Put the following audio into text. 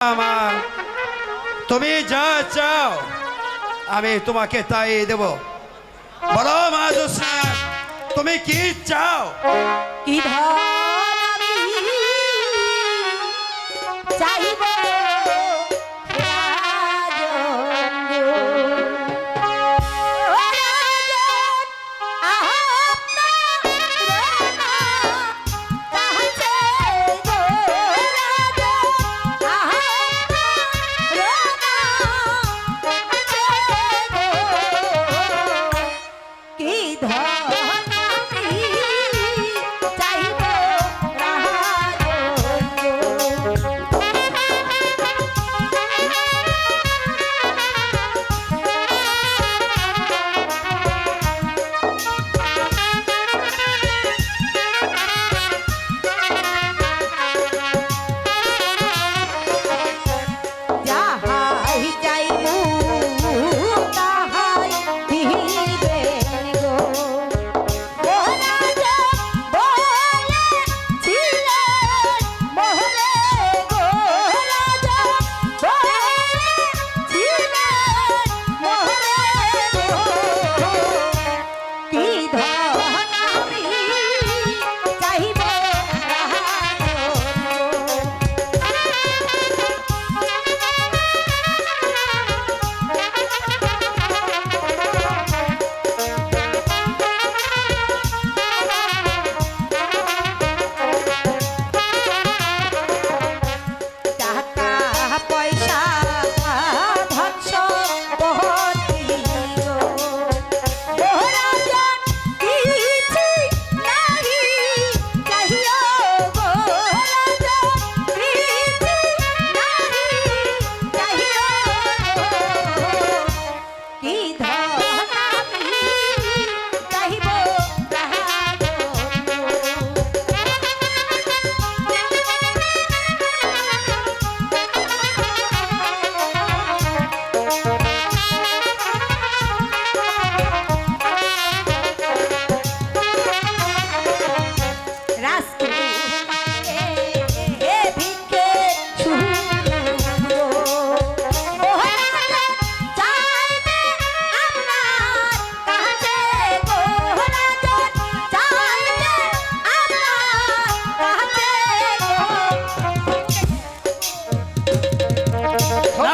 মা তুমি যা চাও, আমি তোমাকে তাই দেব। বলো মা তুমি কি চাও? কি ধন ধার